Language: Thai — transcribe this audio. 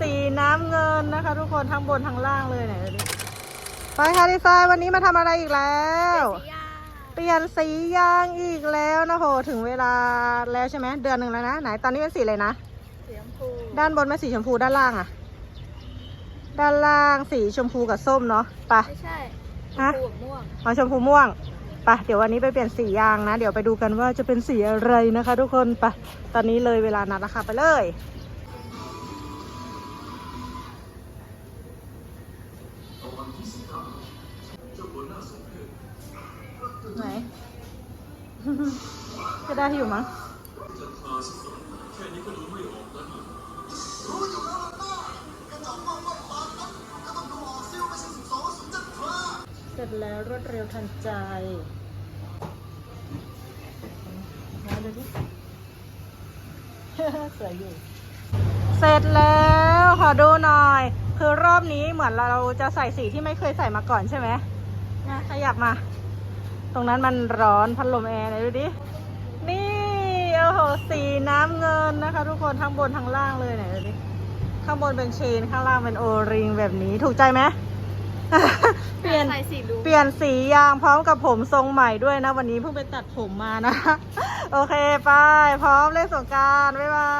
สีน้ำเงินนะคะ ทุกคนทั้งบนทั้งล่างเลยไหนดูดิไปค่ะดีไซน์วันนี้มาทำอะไรอีกแล้ว เปลี่ยนสียางอีกแล้วนะโหถึงเวลาแล้วใช่ไหมเดือนหนึ่งแล้วนะไหนตอนนี้เป็นสีอะไรนะสีชมพูด้านบนเป็นสีชมพูด้านล่างอะด้านล่างสีชมพูกับส้มเนาะไปไม่ใช่ชฮะมพูกับม่วงเอาชมพูม่วงไปเดี๋ยววันนี้ไปเปลี่ยนสียางนะ เดี๋ยวไปดูกันว่าจะเป็นสีอะไรนะคะ ทุกคนไปตอนนี้เลยเวลานัดแล้วค่ะไปเลย ไหน ก็ได้อยู่มั้งเสร็จแล้วรวดเร็วทันใจมาดูดิสวยอยู่ เสร็จแล้ว ขอดูหน่อย อรอบนี้เหมือนเราจะใส่สีที่ไม่เคยใส่มาก่อนใช่ไหมนะขยับมา ตรงนั้นมันร้อนพัดลมแอร์ไหนดูดิ นี่โอ้โหสีน้ำเงินนะคะ ทุกคนทั้งบนทั้งล่างเลยไหนดูดิ ข้างบนเป็นเชนข้างล่างเป็นโอริงแบบนี้ถูกใจไหม เปลี่ยนใส่สีรุ้งเปลี่ยนสียางพร้อมกับผมทรงใหม่ด้วยนะ วันนี้เพิ่งไปตัดผมมานะ โอเคไปพร้อมเล่นสงกรารบ๊ายบาย